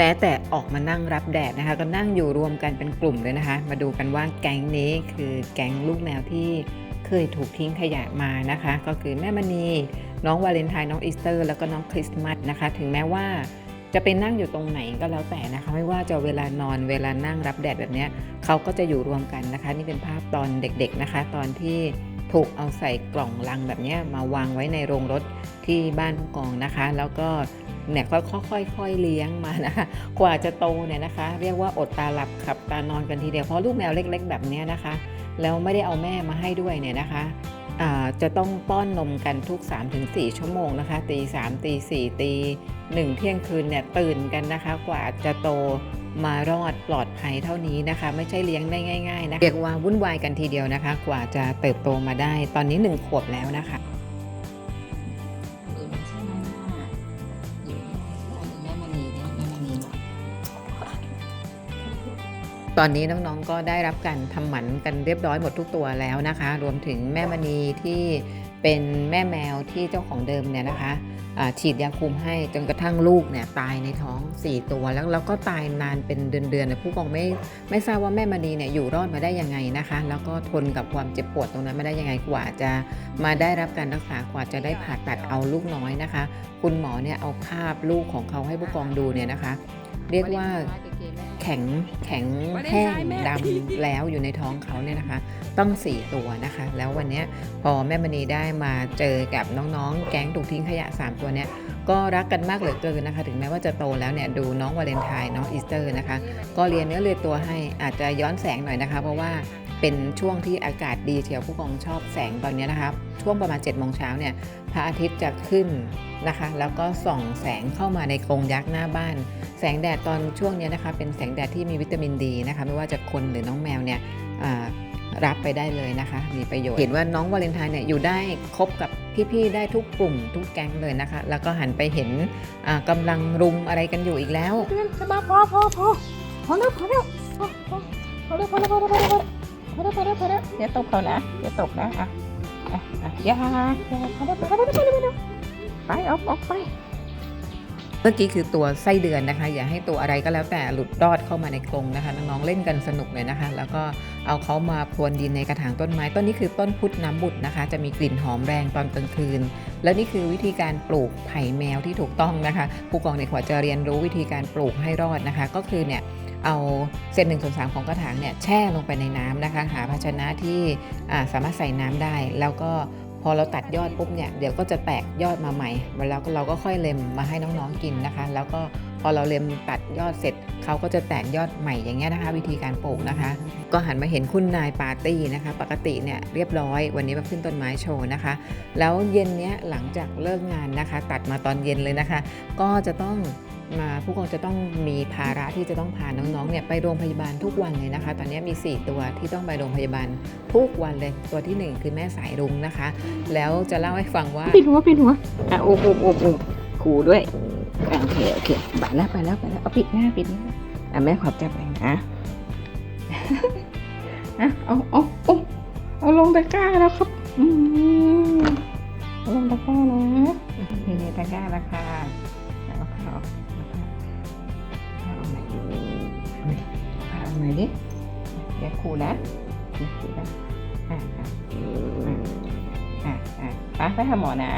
แม้แต่ออกมานั่งรับแดดนะคะ ก็นั่งอยู่รวมกันเป็นกลุ่มเลยนะคะ มาดูกันว่าแก๊งนี้คือแก๊งลูกแมวที่เคยถูกทิ้งขยะมานะคะ ก็คือแม่มณีน้องวาเลนไทน์น้องอีสเตอร์ แล้วก็น้องคริสต์มาสนะคะ ถึงแม้ว่า จะไปนั่งอยู่ตรงไหนก็แล้วแต่นะคะ ไม่ว่าจะเวลานอนเวลานั่งรับแดดแบบนี้เขาก็จะอยู่รวมกันนะคะ นี่เป็นภาพตอนเด็กๆนะคะ ตอนที่ถูกเอาใส่กล่องลังแบบนี้มาวางไว้ในโรงรถที่บ้านผู้กองนะคะ แล้วก็เนี่ยค่อยๆเลี้ยงมานะคะ กว่าจะโตเนี่ยนะคะ เรียกว่าอดตาหลับขับตานอนกันทีเดียวเพราะลูกแมวเล็ก ๆ แบบนี้นะคะ แล้วไม่ได้เอาแม่มาให้ด้วยเนี่ยนะคะ จะต้องป้อนนมกันทุก 3-4 ชั่วโมงนะคะตีสามตีสี่ตีหนึ่งเที่ยงคืนเนี่ยตื่นกันนะคะ กว่าจะโตมารอดปลอดภัยเท่านี้นะคะ ไม่ใช่เลี้ยงได้ง่ายๆนะเรียกว่าวุ่นวายกันทีเดียวนะคะ กว่าจะเติบโตมาได้ ตอนนี้หนึ่งขวบแล้วนะคะ ตอนนี้น้องๆก็ได้รับการทำหมันกันเรียบร้อยหมดทุกตัวแล้วนะคะ รวมถึงแม่มณีที่เป็นแม่แมวที่เจ้าของเดิมเนี่ยนะคะฉีดยาคุมให้จนกระทั่งลูกเนี่ยตายในท้อง 4 ตัว แล้วแล้วก็ตายนานเป็นเดือนๆผู้กองไม่ไม่ทราบว่าแม่มณีเนี่ยอยู่รอดมาได้ยังไงนะคะ แล้วก็ทนกับความเจ็บปวดตรงนั้นมาได้ยังไงกว่าจะมาได้รับการรักษากว่าจะได้ผ่าตัดเอาลูกน้อยนะคะ คุณหมอเนี่ยเอาภาพลูกของเขาให้ผู้กองดูเนี่ยนะคะ เรียกว่า แข็งแข็งแห้งดำแล้วอยู่ในท้องเขาเนี่ยนะคะ ต้อง 4 ตัวนะคะ แล้ววันเนี้ยพอแม่มณีได้มาเจอกับน้องๆ แก๊งถูกทิ้งขยะ 3 ตัวเนี้ยก็รักกันมากเหลือเกินนะคะ ถึงแม้ว่าจะโตแล้วเนี่ยดูน้องวาเลนไทน์น้องอีสเตอร์นะคะ ก็เรียนเนื้อเรียนตัวให้อาจจะย้อนแสงหน่อยนะคะ เพราะว่า เป็นช่วงที่อากาศดีเชียวผู้กองชอบแสงตอนนี้นะคะช่วงประมาณ7จ็ดโมงเช้าเนี่ยพระอาทิตย์จะขึ้นนะคะ แล้วก็ส่องแสงเข้ามาในกรงยักษ์หน้าบ้าน แสงแดดตอนช่วงนี้นะคะเป็นแสงแดดที่มีวิตามินดีนะคะไม่ว่าจะคนหรือน้องแมวเนี่ยรับไปได้เลยนะคะ มีประโยชน์เห็นว่าน้องวาเลนไทน์เนี่ยอยู่ได้คบกับพี่ๆได้ทุกกลุ่มทุกแก๊งเลยนะคะ แล้วก็หันไปเห็นอ่ากำลังรุมอะไรกันอยู่อีกแล้วเพื่อนจะมาพอพอพอพอแล้วพอแล้วพอพอพอแล้วพอแล้วพอแล้ว พอแล้วพอแล้วพอแล้วอย่าตกเขานะอย่าตกนะอะอะอะอย่าอย่าพอแล้วพอแล้วพอแล้วพอแล้วพอแล้วไปออกออกไปเมื่อกี้คือตัวไส้เดือนนะคะ อย่าให้ตัวอะไรก็แล้วแต่หลุดรอดเข้ามาในกรงนะคะน้องๆเล่นกันสนุกเลยนะคะ แล้วก็เอาเขามาพรวนดินในกระถางต้นไม้ต้นนี้คือต้นพุทธน้ำบุตรนะคะ จะมีกลิ่นหอมแรงตอนกลางคืน แล้วนี่คือวิธีการปลูกไผ่แมวที่ถูกต้องนะคะ ผู้กองในขวาจะเรียนรู้วิธีการปลูกให้รอดนะคะ ก็คือเนี่ย เอาเศษหนึ่งส่วนสามของกระถางเนี่ยแช่ลงไปในน้ำนะคะ หาภาชนะที่สามารถใส่น้ำได้ แล้วก็พอเราตัดยอดปุ๊บเนี่ยเดี๋ยวก็จะแตกยอดมาใหม่แล้วเราก็ค่อยเล็มมาให้น้องๆกินนะคะ แล้วก็พอเราเล็มตัดยอดเสร็จเขาก็จะแตกยอดใหม่อย่างเงี้ยนะคะ วิธีการปลูกนะคะ ก็หันมาเห็นคุณนายปาร์ตี้นะคะ ปกติเนี่ยเรียบร้อยวันนี้มาขึ้นต้นไม้โชว์นะคะ แล้วเย็นเนี้ยหลังจากเลิกงานนะคะ ตัดมาตอนเย็นเลยนะคะ ก็จะต้อง มาผู้กองจะต้องมีภาระที่จะต้องพาน้องๆเนี่ยไปโรงพยาบาลทุกวันเลยนะคะ ตอนนี้มี 4 ตัวที่ต้องไปโรงพยาบาลทุกวันเลยตัวทีหนึ่1 คือแม่สายรุ้งนะคะ แล้วจะเล่าให้ฟังว่าปิดหัวปิดหัวอะโอ้โอ้โอ้โอ้ขู่ด้วยอะโอเคโอเคไปแล้วไปแล้วไปแล้วเอาปิดหน้าปิดหน้าอะแม่ขอบจับไปนะอะเอาเอาเอาเอาลงตะกร้าแล้วครับอืมเอาลงตะกร้านะนี่นี่ตะกร้าราคา ไปหาหมอนะ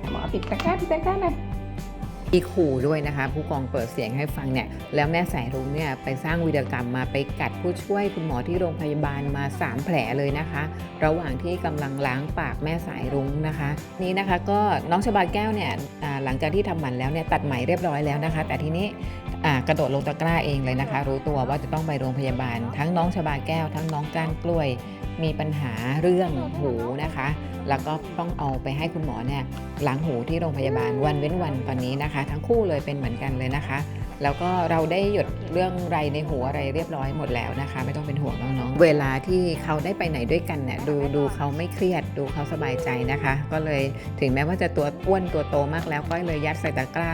หาหมอปิดตะกร้าปิดตะกร้าหน่อยมีขู่ด้วยนะคะ ผู้กองเปิดเสียงให้ฟังเนี่ยแล้วแม่สายรุ้งเนี่ยไปสร้างวีรกรรมมาไปกัดผู้ช่วยคุณหมอที่โรงพยาบาลมา 3 แผลเลยนะคะ ระหว่างที่กำลังล้างปากแม่สายรุ้งนะคะ นี่นะคะก็น้องชบาแก้วเนี่ยหลังจากที่ทำหมันแล้วเนี่ยตัดไหมเรียบร้อยแล้วนะคะ แต่ทีนี้กระโดดลงตะกร้าเองเลยนะคะ รู้ตัวว่าจะต้องไปโรงพยาบาล ทั้งน้องชบาแก้ว ทั้งน้องก้านกล้วย มีปัญหาเรื่องหูนะคะแล้วก็ต้องเอาไปให้คุณหมอเนี่ยล้างหูที่โรงพยาบาลวันเว้นวันตอนนี้นะคะ ทั้งคู่เลยเป็นเหมือนกันเลยนะคะ แล้วก็เราได้หยุดเรื่องไรในหัวอะไรเรียบร้อยหมดแล้วนะคะ ไม่ต้องเป็นห่วงน้องๆเวลาที่เขาได้ไปไหนด้วยกันเนี่ยดูดูเขาไม่เครียดดูเขาสบายใจนะคะ ก็เลยถึงแม้ว่าจะตัวอ้วนตัวโตมากแล้วก็เลยยัดใส่ตะกร้า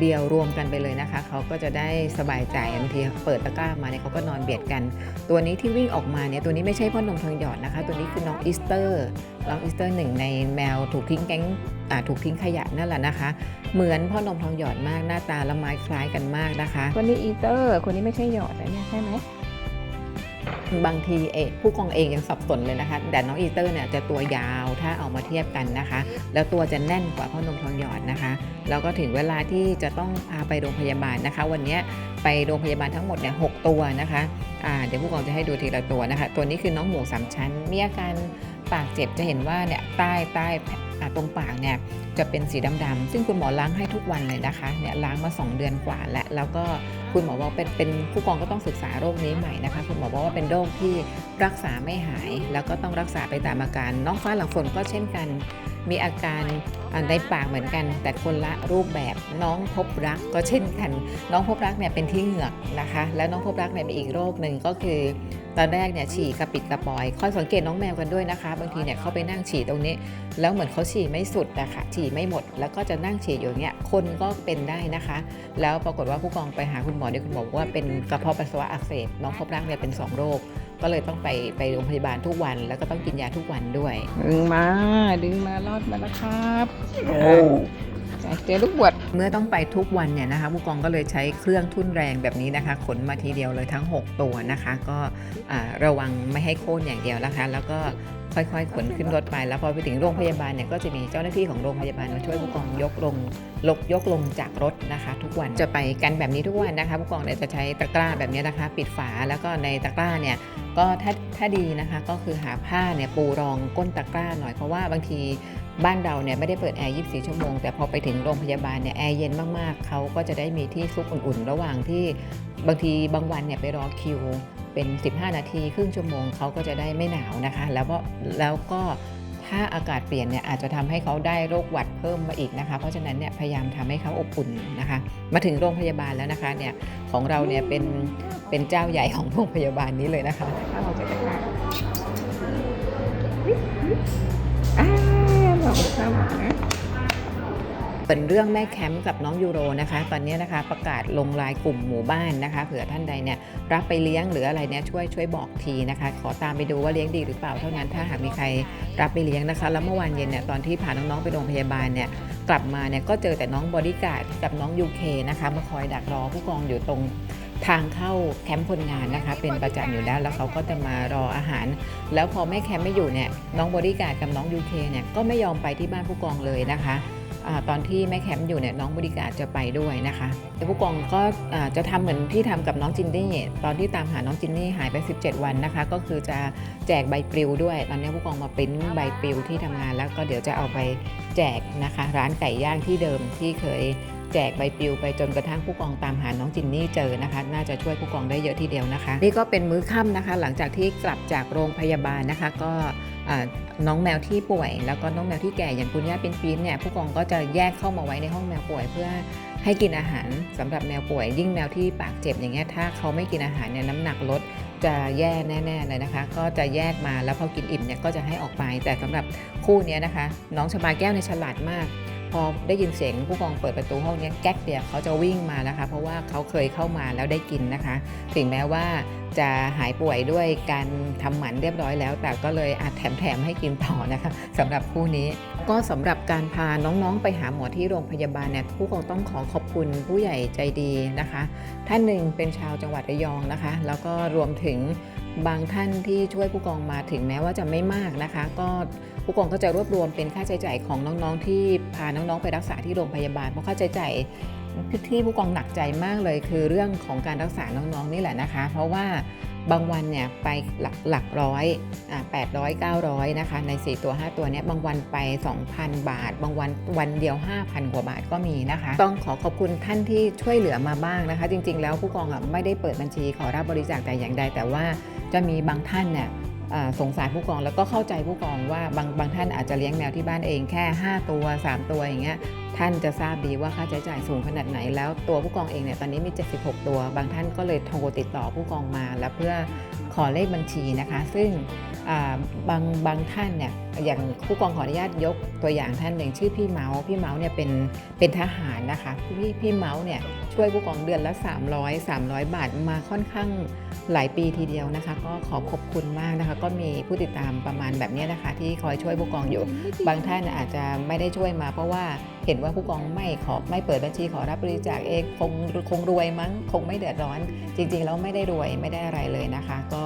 เดียวรวมกันไปเลยนะคะเขาก็จะได้สบายใจบางทีเปิดตะกร้ามาเนี่ยเขาก็นอนเบียดกัน ตัวนี้ที่วิ่งออกมาเนี่ยตัวนี้ไม่ใช่พ่อนมทองหยอดนะคะ ตัวนี้คือน้องอีสเตอร์ น้องอีสเตอร์หนึ่งในแมวถูกทิ้งแก๊งอ่าถูกทิ้งขยะนั่นแหละนะคะ เหมือนพ่อนมทองหยอดมากหน้าตาละไม้คล้ายกันมากนะคะ คนนี้อีเตอร์ คนนี้ไม่ใช่หยอดนะเนี่ยใช่ไหมบางทีเอกผู้กองเองยังสับสนเลยนะคะ แต่น้องอีเตอร์เนี่ยจะตัวยาวถ้าเอามาเทียบกันนะคะ แล้วตัวจะแน่นกว่าพ่อนมทองหยอดนะคะ แล้วก็ถึงเวลาที่จะต้องพาไปโรงพยาบาลนะคะ วันเนี้ยไปโรงพยาบาลทั้งหมดเนี่ยหกตัวนะคะอ่าเดี๋ยวผู้กองจะให้ดูทีละตัวนะคะ ตัวนี้คือน้องหมูสามชั้น มีอาการ ปากเจ็บจะเห็นว่าเนี่ยใต้ใต้ตรงปากเนี่ยจะเป็นสีดำๆซึ่งคุณหมอล้างให้ทุกวันเลยนะคะเนี่ยล้างมา 2 เดือนกว่าและแล้วก็คุณหมอบอกเป็นเป็นผู้กองก็ต้องศึกษาโรคนี้ใหม่นะคะ คุณหมอบอกว่าเป็นโรคที่รักษาไม่หาย แล้วก็ต้องรักษาไปตามอาการน้องฟ้าหลังฝนก็เช่นกัน มีอาการในปากเหมือนกัน แต่คนละรูปแบบน้องพบรักก็เช่นกัน น้องพบรักเนี่ยเป็นที่เหงือกนะคะ แล้วน้องพบรักเนี่ยมีอีกโรคหนึ่งก็คือ ตอนแรกเนี่ยฉี่กระปิดกระปอยคอยสังเกตน้องแมวกันด้วยนะคะ บางทีเนี่ยเขาไปนั่งฉี่ตรงนี้ แล้วเหมือนเขาฉี่ไม่สุดอะคะฉี่ไม่หมด แล้วก็จะนั่งฉี่อยู่เงี้ยคนก็เป็นได้นะคะ แล้วปรากฏว่าผู้กองไปหาคุณหมอเนี่ยคุณหมอบอกว่าเป็นกระเพาะปัสสาวะอักเสบน้องพบรักเนี่ยเป็นสองโรค ก็เลยต้องไปไปโรงพยาบาลทุกวัน แล้วก็ต้องกินยาทุกวันด้วย ดึงมาดึงมารอดมาแล้วครับอะเจอลูกบวชเมื่อต้องไปทุกวันเนี่ยนะคะผู้กองก็เลยใช้เครื่องทุ่นแรงแบบนี้นะคะ ขนมาทีเดียวเลยทั้ง 6 ตัวนะคะ ก็อ่าระวังไม่ให้โค่นอย่างเดียวนะคะ แล้วก็ ค่อยๆขนขึ้นรถไป แล้วพอไปถึงโรงพยาบาลเนี่ยก็จะมีเจ้าหน้าที่ของโรงพยาบาลมาช่วยผู้กองยกลงลกยกลงจากรถนะคะ ทุกวันจะไปกันแบบนี้ทุกวันนะคะ ผู้กองเนี่ยจะใช้ตะกร้าแบบนี้นะคะ ปิดฝาแล้วก็ในตะกร้าเนี่ยก็ถ้าถ้าดีนะคะก็คือหาผ้าเนี่ยปูรองก้นตะกร้าหน่อยเพราะว่าบางทีบ้านเราเนี่ยไม่ได้เปิดแอร์ 24 ชั่วโมง แต่พอไปถึงโรงพยาบาลเนี่ยแอร์เย็นมากๆ เขาก็จะได้มีที่ซุกอุ่นๆ ระหว่างที่บางทีบางวันเนี่ยไปรอคิว เป็น 15 นาทีครึ่งชั่วโมงเขาก็จะได้ไม่หนาวนะคะ แล้วก็แล้วก็ถ้าอากาศเปลี่ยนเนี่ยอาจจะทำให้เขาได้โรคหวัดเพิ่มมาอีกนะคะ เพราะฉะนั้นเนี่ยพยายามทำให้เขาอบอุ่นนะคะ มาถึงโรงพยาบาลแล้วนะคะเนี่ยของเราเนี่ยเป็นเป็นเจ้าใหญ่ของโรงพยาบาลนี้เลยนะคะถ้าเราจะตะกร้อ่าเราเข้ามา เป็นเรื่องแม่แคมป์กับน้องยูโรนะคะ ตอนนี้นะคะประกาศลงรายกลุ่มหมู่บ้านนะคะเผื่อท่านใดเนี่ยรับไปเลี้ยงหรืออะไรเนี่ยช่วยช่วยบอกทีนะคะ ขอตามไปดูว่าเลี้ยงดีหรือเปล่าเท่านั้น ถ้าหากมีใครรับไปเลี้ยงนะคะ แล้วเมื่อวานเย็นเนี่ยตอนที่พาน้องๆไปโรงพยาบาลเนี่ยกลับมาเนี่ยก็เจอแต่น้องบอดี้การ์ดกับน้องยูเคนะคะมาคอยดักรอผู้กองอยู่ตรงทางเข้าแคมป์คนงานนะคะ เป็นประจำอยู่แล้วแล้วเขาก็จะมารออาหาร แล้วพอแม่แคมป์ไม่อยู่เนี่ยน้องบอดี้การ์ดกับน้องยูเคเนี่ยก็ไม่ยอมไปที่บ้านผู้กองเลยนะคะ ตอนที่แม่แคมป์อยู่เนี่ยน้องบริการจะไปด้วยนะคะแต่ผู้กองก็จะทำเหมือนที่ทำกับน้องจินนี่ตอนที่ตามหาน้องจินนี่หายไป 17 วันนะคะ ก็คือจะแจกใบปลิวด้วย ตอนนี้ผู้กองมาปริ้นใบปลิวที่ทำงาน แล้วก็เดี๋ยวจะเอาไปแจกนะคะ ร้านไก่ย่างที่เดิมที่เคย แจกใบปลิวไปจนกระทั่งผู้กองตามหาน้องจินนี่เจอนะคะ น่าจะช่วยผู้กองได้เยอะทีเดียวนะคะ นี่ก็เป็นมื้อค่ำนะคะ หลังจากที่กลับจากโรงพยาบาลนะคะ ก็น้องแมวที่ป่วย แล้วก็น้องแมวที่แก่อย่างคุณย่าเป็นปีนเนี่ยผู้กองก็จะแยกเข้ามาไว้ในห้องแมวป่วย เพื่อให้กินอาหารสำหรับแมวป่วย ยิ่งแมวที่ปากเจ็บอย่างเงี้ยถ้าเขาไม่กินอาหารเนี่ยน้ำหนักลดจะแย่แน่ๆเลยนะคะ ก็จะแยกมาแล้วพอกินอิ่มเนี่ยก็จะให้ออกไปแต่สำหรับคู่นี้นะคะ น้องชบาแก้วเนี่ยฉลาดมาก พอได้ยินเสียงผู้กองเปิดประตูห้องนี้แก๊กเดียวเขาจะวิ่งมานะคะ เพราะว่าเขาเคยเข้ามาแล้วได้กินนะคะ ถึงแม้ว่าจะหายป่วยด้วยการทำหมันเรียบร้อยแล้ว แต่ก็เลยอาจแถมๆให้กินต่อนะคะสำหรับคู่นี้ ก็สำหรับการพาน้องๆไปหาหมอที่โรงพยาบาลเนี่ยผู้กองต้องขอขอบคุณผู้ใหญ่ใจดีนะคะ ท่านหนึ่งเป็นชาวจังหวัดระยองนะคะ แล้วก็รวมถึงบางท่านที่ช่วยผู้กองมาถึงแม้ว่าจะไม่มากนะคะ ก็ ผู้กองก็จะรวบรวมเป็นค่าใช้จ่ายของน้องๆ ที่พาน้องๆ ไปรักษาที่โรงพยาบาล เพราะค่าใช้จ่ายที่ผู้กองหนักใจมากเลย คือเรื่องของการรักษาน้องๆนี่แหละนะคะ เพราะว่าบางวันเนี่ยไปหลักหลักร้อยอ่าแปดร้อยเก้าร้อยนะคะ ใน 4 ตัว 5 ตัวเนี้ยบางวันไป 2,000 บาท บางวันวันเดียว 5,000 กว่าบาทก็มีนะคะ ต้องขอขอบคุณท่านที่ช่วยเหลือมาบ้างนะคะ จริง ๆ แล้วผู้กองอะไม่ได้เปิดบัญชีขอรับบริจาคแต่อย่างใด แต่ว่าจะมีบางท่านเนี่ย สงสารผู้กองแล้วก็เข้าใจผู้กองว่าบางบางท่านอาจจะเลี้ยงแมวที่บ้านเองแค่ 5 ตัว 3 ตัวอย่างเงี้ยท่านจะทราบดีว่าค่าใช้จ่ายสูงขนาดไหน แล้วตัวผู้กองเองเนี่ยตอนนี้มี 76 ตัว บางท่านก็เลยโทรติดต่อผู้กองมา แล้วเพื่อขอเลขบัญชีนะคะ ซึ่งบางบางท่านเนี่ยอย่างผู้กองขออนุญาตยกตัวอย่างท่านหนึ่งชื่อพี่เมาส์พี่เมาส์เนี่ยเป็นเป็นทหารนะคะพี่พี่เมาส์เนี่ยช่วยผู้กองเดือนละ 300 300 บาทมาค่อนข้าง หลายปีทีเดียวนะคะ ก็ขอขอบคุณมากนะคะ ก็มีผู้ติดตามประมาณแบบเนี้ยนะคะ ที่คอยช่วยผู้กองอยู่ บางท่านอาจจะไม่ได้ช่วยมา เพราะว่าเห็นว่าผู้กองไม่ขอไม่เปิดบัญชีขอรับบริจาคเองคงคงรวยมั้งคงไม่เดือดร้อน จริงๆแล้วไม่ได้รวยไม่ได้อะไรเลยนะคะ ก็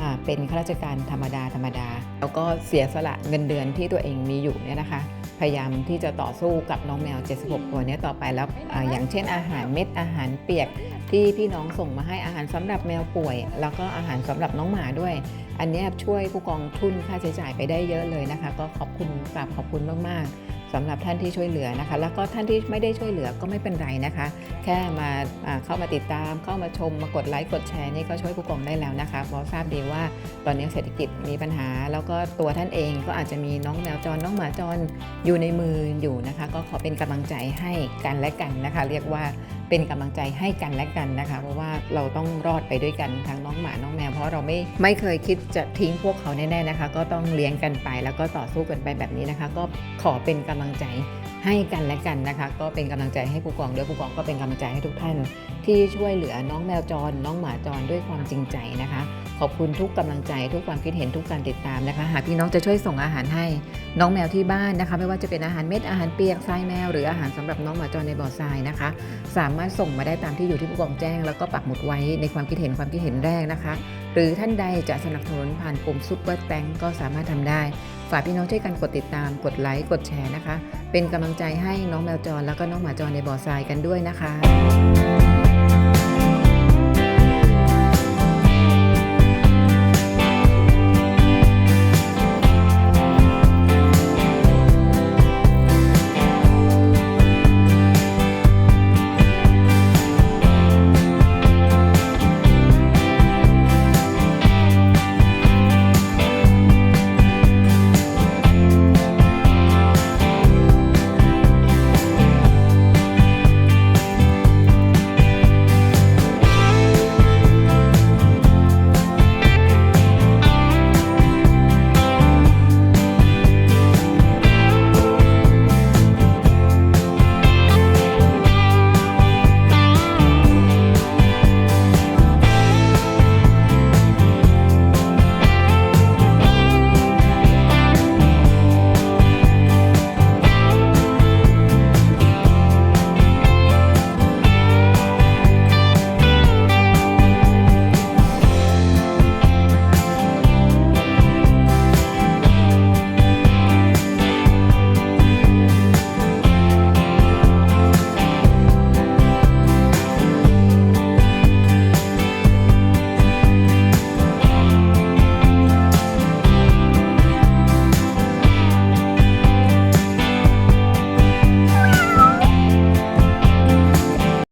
อ่าเป็นข้าราชการธรรมดาธรรมดา แล้วก็เสียสละเงินเดือนที่ตัวเองมีอยู่เนี่ยนะคะ พยายามที่จะต่อสู้กับน้องแมว 76 ตัวเนี้ต่อไปแล้วอาอย่างเช่นอาหารเม็ดอาหารเปียก ที่พี่น้องส่งมาให้อาหารสำหรับแมวป่วย แล้วก็อาหารสำหรับน้องหมาด้วย อันนี้ช่วยผู้กองทุนค่าใช้จ่ายไปได้เยอะเลยนะคะ ก็ขอบคุณกราบขอบคุณมากๆสำหรับท่านที่ช่วยเหลือนะคะ แล้วก็ท่านที่ไม่ได้ช่วยเหลือก็ไม่เป็นไรนะคะ แค่มาอ่าเข้ามาติดตาม เข้ามาชมมากดไลค์กดแชร์นี่ก็ช่วยผู้กองได้แล้วนะคะ เพราะทราบดีว่าตอนนี้เศรษฐกิจมีปัญหา แล้วก็ตัวท่านเองก็อาจจะมีน้องแมวจรน้องหมาจรอยู่ในมืออยู่นะคะ ก็ขอเป็นกำลังใจให้กันและกันนะคะ เรียกว่าเป็นกำลังใจให้กันและกันนะคะ เพราะว่าเราต้องรอดไปด้วยกันทั้งน้องหมาน้องแมวเพราะเราไม่ไม่เคยคิดจะทิ้งพวกเขาแน่ๆนะคะ ก็ต้องเลี้ยงกันไป แล้วก็ต่อสู้กันไปแบบนี้นะคะ ก็ขอเป็นกำลังใจให้กันและกันนะคะ ก็เป็นกำลังใจให้ผู้กองด้วยผู้กองก็เป็นกำลังใจให้ทุกท่าน ที่ช่วยเหลือน้องแมวจร น้องหมาจรด้วยความจริงใจนะคะ ขอบคุณทุกกำลังใจทุกความคิดเห็นทุกการติดตามนะคะ หากพี่น้องจะช่วยส่งอาหารให้น้องแมวที่บ้านนะคะ ไม่ว่าจะเป็นอาหารเม็ดอาหารเปียกทรายแมวหรืออาหารสำหรับน้องหมาจรในบ่อทรายนะคะ สามารถส่งมาได้ตามที่อยู่ที่ผู้กองแจ้ง แล้วก็ปักหมุดไว้ในความคิดเห็นความคิดเห็นแรกนะคะ หรือท่านใดจะสนับสนุนผ่านปุ่มซุปเปอร์แตงก็สามารถทำได้ ฝากพี่น้องช่วยกันกดติดตาม กดไลค์ กดแชร์นะคะ เป็นกำลังใจให้น้องแมวจรแล้วก็น้องหมาจรในบ่อทรายกันด้วยนะคะ